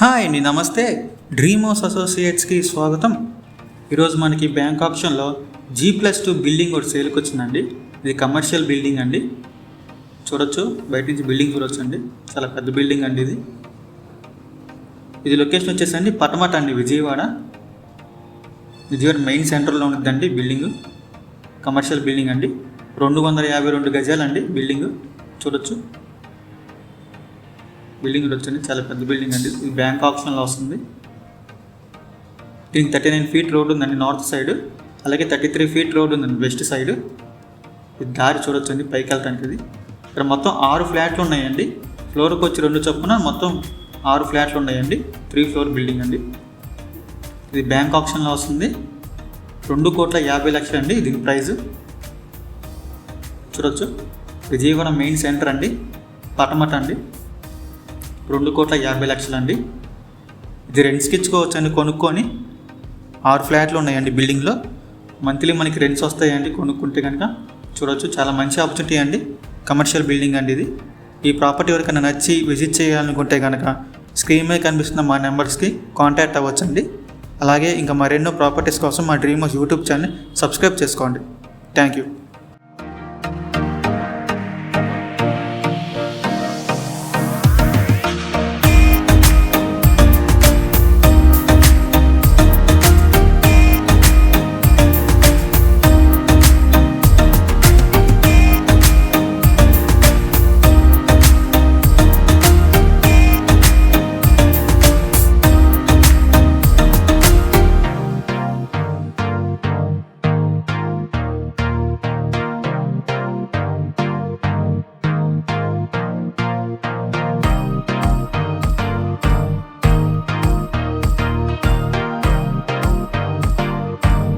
Hi అండి నమస్తే. Dream house అసోసియేట్స్కి స్వాగతం. ఈరోజు మనకి బ్యాంక్ ఆప్షన్లో జీ ప్లస్ టూ బిల్డింగ్ ఒకటి సేల్కి వచ్చిందండి. ఇది కమర్షియల్ బిల్డింగ్ అండి. చూడొచ్చు బయట నుంచి బిల్డింగ్ చూడొచ్చు అండి చాలా పెద్ద బిల్డింగ్ అండి ఇది. ఇది లొకేషన్ వచ్చేసండి పటమట అండి విజయవాడ. విజయవాడ మెయిన్ సెంటర్లో ఉంటుందండి బిల్డింగ్. కమర్షియల్ బిల్డింగ్ అండి. రెండు వందల యాభై రెండు గజాలండి బిల్డింగ్. చూడొచ్చు. బిల్డింగ్ కూడా వచ్చింది. చాలా పెద్ద బిల్డింగ్ అండి. ఇది బ్యాంక్ ఆప్షన్లో వస్తుంది. దీనికి థర్టీ నైన్ ఫీట్ రోడ్ ఉందండి నార్త్ సైడ్. అలాగే థర్టీ త్రీ ఫీట్ రోడ్ ఉందండి వెస్ట్ సైడ్. ఇది దారి చూడొచ్చండి పైకి వెళ్ళటానికి ఇది. ఇక్కడ మొత్తం ఆరు ఫ్లాట్లు ఉన్నాయండి. ఫ్లోర్కి వచ్చి రెండు చొప్పున మొత్తం ఆరు ఫ్లాట్లు ఉన్నాయండి. త్రీ ఫ్లోర్ బిల్డింగ్ అండి. ఇది బ్యాంక్ ఆప్షన్లో వస్తుంది. రెండు కోట్ల యాభై లక్షలు అండి దీని ప్రైస్. చూడొచ్చు. విజయవాడ మెయిన్ సెంటర్ అండి. పటమట అండి. రెండు కోట్ల యాభై లక్షలు అండి ఇది రెంట్స్కి ఇచ్చుకోవచ్చండి కొనుక్కొని. ఆరు ఫ్లాట్లు ఉన్నాయండి బిల్డింగ్లో. మంత్లీ మనకి రెంట్స్ వస్తాయండి కొనుక్కుంటే కనుక చూడొచ్చు చాలా మంచి ఆపర్చునిటీ అండి. కమర్షియల్ బిల్డింగ్ అండి ఇది. ఈ ప్రాపర్టీ ఎవరికైనా నచ్చి విజిట్ చేయాలనుకుంటే కనుక స్క్రీన్ మీద కనిపిస్తున్న మా నెంబర్స్కి కాంటాక్ట్ అవ్వచ్చండి. అలాగే ఇంకా మరెన్నో ప్రాపర్టీస్ కోసం మా డ్రీమ్ యూట్యూబ్ ఛానల్ సబ్స్క్రైబ్ చేసుకోండి. Thank you.